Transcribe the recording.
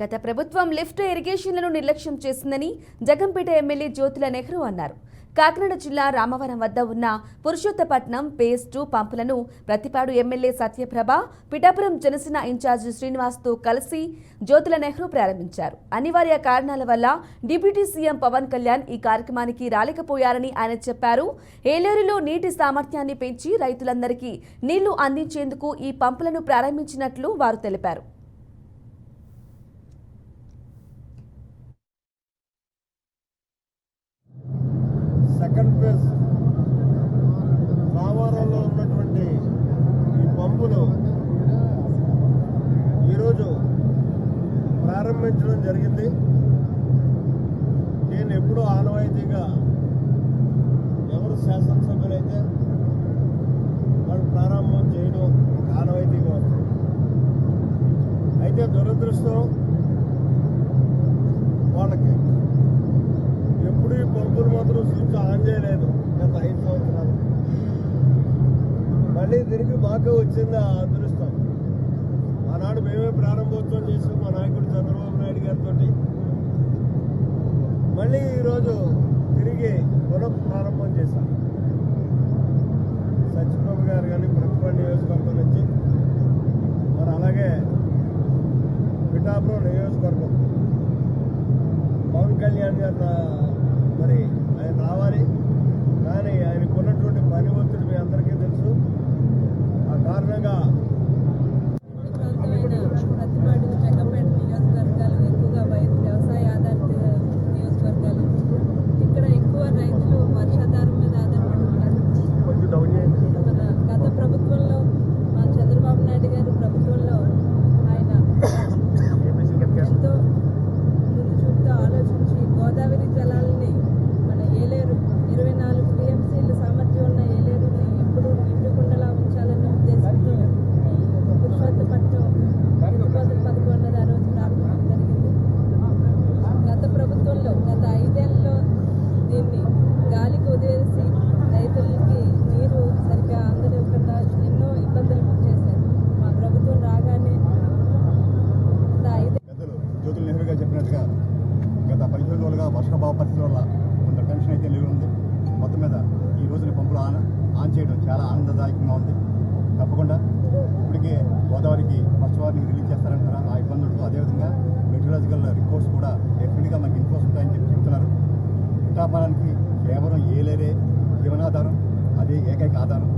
గత ప్రభుత్వం లిఫ్ట్ ఇరిగేషన్లను నిర్లక్ష్యం చేసిందని జగంపేట ఎమ్మెల్యే జ్యోతుల నెహ్రూ అన్నారు. కాకినాడ జిల్లా రామవరం వద్ద ఉన్న పురుషోత్తపట్నం పేస్ టూ పంపులను ప్రతిపాడు ఎమ్మెల్యే సత్యప్రభ పిఠాపురం జనసేన ఇన్ఛార్జి శ్రీనివాస్తో కలిసి జ్యోతుల నెహ్రూ ప్రారంభించారు. అనివార్య కారణాల వల్ల డిప్యూటీ సీఎం పవన్ కళ్యాణ్ ఈ కార్యక్రమానికి రాలేకపోయారని ఆయన చెప్పారు. ఏలేరులో నీటి సామర్థ్యాన్ని పెంచి రైతులందరికీ నీళ్ళు అందించేందుకు ఈ పంపులను ప్రారంభించినట్లు వారు తెలిపారు. సెకండ్ రామారంలో ఉన్నటువంటి ఈ పంపులు ఈరోజు ప్రారంభించడం జరిగింది. నేను ఎప్పుడూ ఆనవాయితీగా ఎవరు శాసనసభ్యులైతే వాళ్ళు ప్రారంభం చేయడం ఒక ఆనవాయితీగా వస్తుంది అయితే దురదృష్టం వాళ్ళకి ఎప్పుడు ఈ పంపులు మాత్రం స్విచ్ ఆన్ చేయలేదు గత ఐదు సంవత్సరాలు. మళ్ళీ తిరిగి మాకే వచ్చింది ఆ అదృష్టం. ఆనాడు మేమే ప్రారంభోత్సవం చేసాం మా నాయకుడు చంద్రబాబు నాయుడు గారితో మళ్ళీ ఈరోజు తిరిగి పునః ప్రారంభం చేశాం. సత్యప్రభు గారు కానీ ప్రతిభ నియోజకవర్గం నుంచి. మరి అలాగే పిఠాపురం నియోజకవర్గం. పవన్ కళ్యాణ్ గారు మరి ఆయన రావాలి. కానీ ఆయనకున్నటువంటి పని ఒత్తిడి మీ అందరికీ పరిస్థితి కొంత టెన్షన్ అయితే లేవు ఉంది మొత్తం మీద ఈ రోజున పంపులు ఆన్ ఆన్ చేయడం చాలా ఆనందదాయకంగా ఉంది. తప్పకుండా ఇప్పటికే గోదావరికి ఫస్ట్ వారిని రిలీజ్ చేస్తారంటారా ఆ ఇబ్బందులతో అదేవిధంగా మెటీరియలాజికల్ రిపోర్ట్స్ కూడా డెఫినెట్గా మనకి ఇన్ఫోస్ ఉంటాయని చెప్పి చెప్తున్నారు. పిఠాపాలానికి కేవలం ఏలేరే జీవనాధారం అదే ఏకైక ఆధారం.